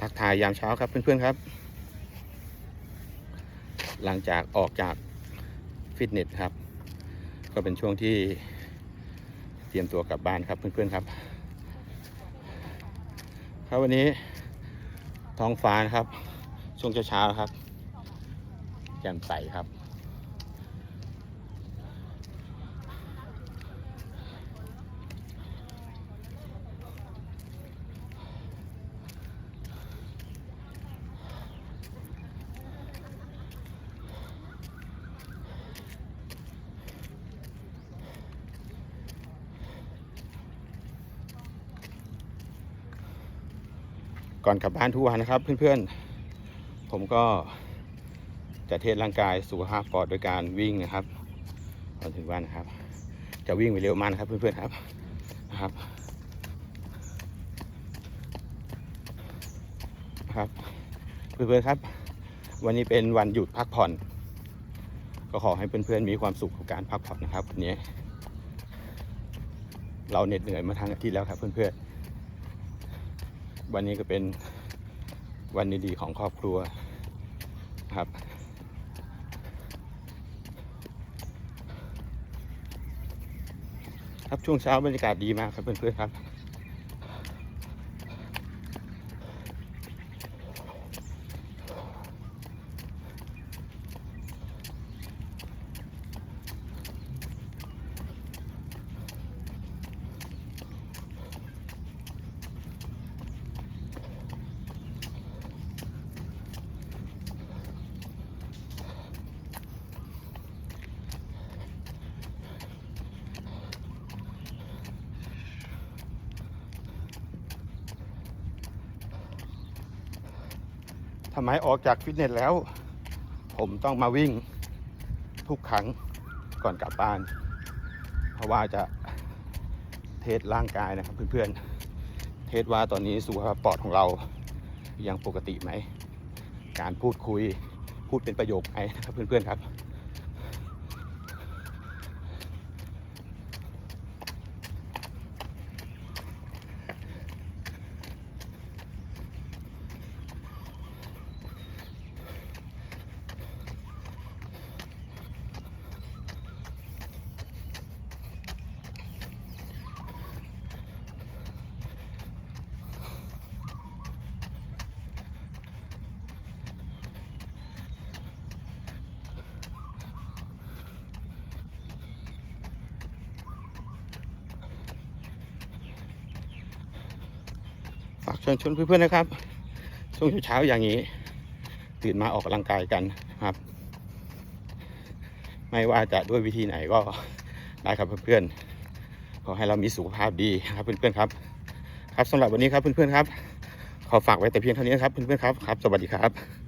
ทักทายยามเช้าครับเพื่อนๆครับ หลังจากออกจากฟิตเนสครับ ก็เป็นช่วงที่เตรียมตัวกลับบ้านครับเพื่อนๆครับ ครับวันนี้ท้องฟ้านะครับ ช่วงเช้าๆครับแจ่มใสครับ ก่อนกลับบ้านทุกวันนะครับเพื่อนๆ ผมก็จะเทสร่างกายสุขภาพปอดโดยการวิ่งนะครับก่อนถึงบ้านนะครับ จะวิ่งไปเร็วมากนะครับเพื่อนๆครับนะครับครับเพื่อนๆครับ วันนี้เป็นวันหยุดพักผ่อน ก็ขอให้เพื่อนๆมีความสุขกับการพักผ่อนนะครับวันนี้เราเหน็ดเหนื่อยมาทั้งอาทิตย์แล้วครับเพื่อนๆ วันนี้ก็เป็นวันดีๆของครอบครัวครับ ครับช่วงเช้าบรรยากาศดีมากครับเพื่อนๆครับ ไมออกจากฟิตเนสแล้ว ผมต้องมาวิ่งทุกครั้งก่อนกลับบ้าน เพราะว่าจะเทสร่างกายนะครับเพื่อนๆ เทสว่าตอนนี้สุขภาพปอดของเรายังปกติไหม การพูดคุยพูดเป็นประโยคไหมนะครับเพื่อนๆครับากเชิญชวนเพื่อนๆนะครับ ช่วงเช้าๆอย่างนี้ ตื่นมาออกกำลังกายกันครับ ไม่ว่าจะด้วยวิธีไหนก็ได้ครับเพื่อนๆขอให้เรามีสุขภาพดีครับเพื่อนๆครับ ครับสำหรับวันนี้ครับเพื่อนๆครับ ขอฝากไว้แต่เพียงเท่านี้ครับเพื่อนๆครับครับ สวัสดีครับ